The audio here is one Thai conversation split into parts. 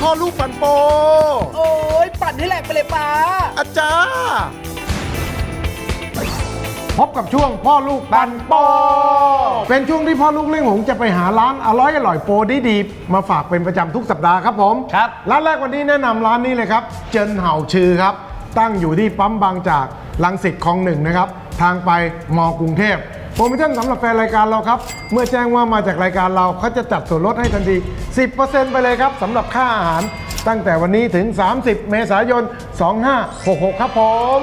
พ่อลูกปันโป โอ้ยปั่นให้แหลกไปเลยป้า อาจารย์พบกับช่วงพ่อลูกปันโป เป็นช่วงที่พ่อลูกเล่งหงจะไปหาร้านอร่อยอร่อยโปรดีๆมาฝากเป็นประจำทุกสัปดาห์ครับผมครับ ร้านแรกวันนี้แนะนำร้านนี้เลยครับ เจินเห่าชื่อครับ ตั้งอยู่ที่ปั๊มบางจากลังสิตคลองหนึ่งนะครับ ทางไปมกรุงเทพ โปรโมชั่นสำหรับแฟนรายการเราครับ เมื่อแจ้งว่ามาจากรายการเราเขาจะจัดส่วนลดให้ทันที 10%ไปเลยครับสำหรับค่าอาหาร ตั้งแต่วันนี้ถึง 30 เมษายน 2566 ครับผม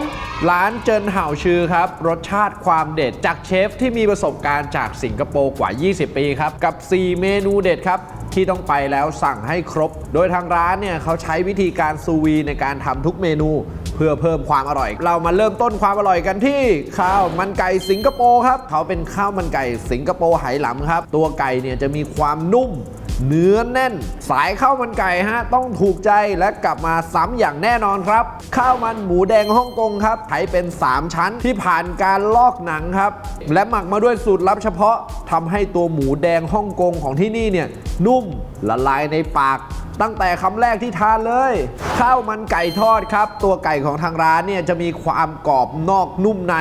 ร้านเจินเห่าชื่อครับ รสชาติความเด็ดจากเชฟที่มีประสบการณ์จากสิงคโปร์กว่า 20 ปีครับ กับ 4 เมนูเด็ดครับ ที่ต้องไปแล้วสั่งให้ครบ โดยทางร้านเนี่ยเขาใช้วิธีการซูวีในการทำทุกเมนู เพื่อเพิ่มความอร่อย เรามาเริ่มต้นความอร่อยกันที่ ข้าวมันไก่สิงคโปร์ครับเขาเป็นข้าวมันไก่สิงคโปร์ไหหลำครับ ตัวไก่เนี่ยจะมีความนุ่ม เนื้อแน่น สายข้าวมันไก่ฮะ ต้องถูกใจและกลับมาซ้ำอย่างแน่นอนครับ ข้าวมันหมูแดงฮ่องกงครับใช้เป็น 3 ชั้นที่ผ่านการลอกหนังครับ และหมักมาด้วยสูตรลับเฉพาะทำให้ตัวหมูแดงฮ่องกงของที่นี่เนี่ยนุ่มละลายในปากตั้งแต่คำแรกที่ทานเลย ข้าวมันไก่ทอดครับ ตัวไก่ของทางร้านเนี่ยจะมีความกรอบนอกนุ่มใน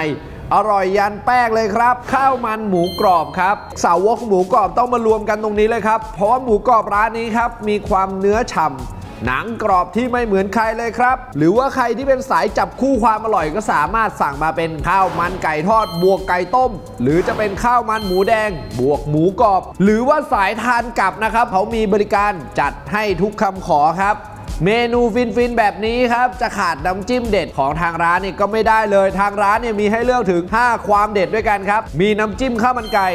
อร่อยยันแป้งเลยครับ ข้าวมันหมูกรอบครับสาวกหมูกรอบต้องมารวมกันตรงนี้เลยครับ เพราะว่าหมูกรอบร้านนี้ครับ มีความเนื้อฉ่ำหนังกรอบที่ไม่เหมือนใครเลยครับ หรือว่าใครที่เป็นสายจับคู่ความอร่อยก็สามารถสั่งมาเป็นข้าวมันไก่ทอด บวกไก่ต้ม หรือจะเป็นข้าวมันหมูแดง บวกหมูกรอบ หรือว่าสายทานกลับนะครับ เขามีบริการจัดให้ทุกคำขอครับ เมนูฟินๆแบบนี้ครับจะขาดน้ำจิ้มเด็ดของทางร้านนี่ก็ไม่ได้เลย ทางร้านเนี่ยมีให้เลือกถึง 5 ความเด็ดด้วยกันครับ มีน้ำจิ้มข้าวมันไก่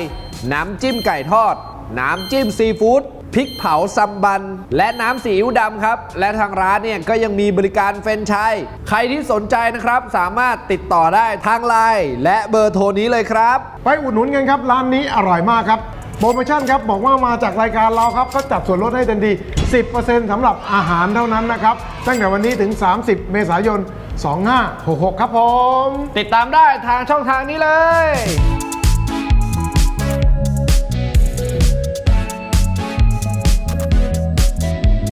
น้ำจิ้มไก่ทอด น้ำจิ้มซีฟู้ดพริกเผาซัมบัน และน้ำซีอิ๊วดำครับ และทางร้านเนี่ยก็ยังมีบริการเฟรนไชส์ใครที่สนใจนะครับ สามารถติดต่อได้ทางไลน์และเบอร์โทรนี้เลยครับ ไปอุดหนุนกันครับ ร้านนี้อร่อยมากครับ โปรโมชั่นครับบอกว่ามาจากรายการเราครับก็จัดส่วนลดให้ทันที 10%สำหรับอาหารเท่านั้นนะครับ ตั้งแต่วันนี้ถึง 30 เมษายน 2566 ครับผม ติดตามได้ทางช่องทางนี้เลย